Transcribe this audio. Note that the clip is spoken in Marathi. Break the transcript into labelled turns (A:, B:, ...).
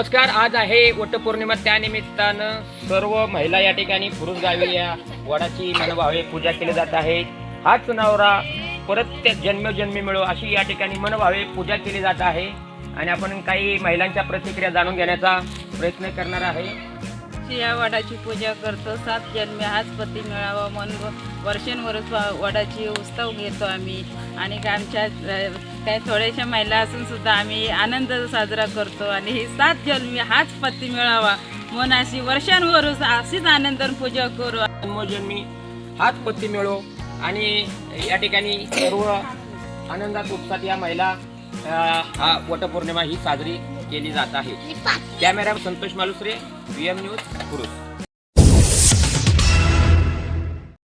A: नमस्कार आज आहे वटपौर्णिमा त्यानिमित्तानं सर्व महिला या ठिकाणी पुरुष गावी या वडाची मनभावे पूजा केली जात आहे. हाच नवरा परत त्या जन्मजन्मी मिळो अशी या ठिकाणी मनभावे पूजा केली जात आहे. आणि आपण काही महिलांच्या प्रतिक्रिया जाणून घेण्याचा प्रयत्न करणार आहे.
B: या वडाची पूजा करतो. सात जन्मे हाच पती मिळावा म्हणून वर्षानुवर्ष वडाची उत्सव घेतो आम्ही. आणि आमच्या काही थोड्याशा महिला असून सुद्धा आम्ही आनंद साजरा करतो आणि ही सात जन्मी हाच पती मिळावा. म्हणून अशी वर्षानुवर्ष अशीच आनंदाने पूजा करू.
A: जन्मोजन्मी हाच पत्ती मिळो आणि या ठिकाणी सर्व आनंदात उत्साहात या महिला हा वटपौर्णिमा ही साजरी केली जात आहे. Camera Santosh Malusare V M news पुरुष.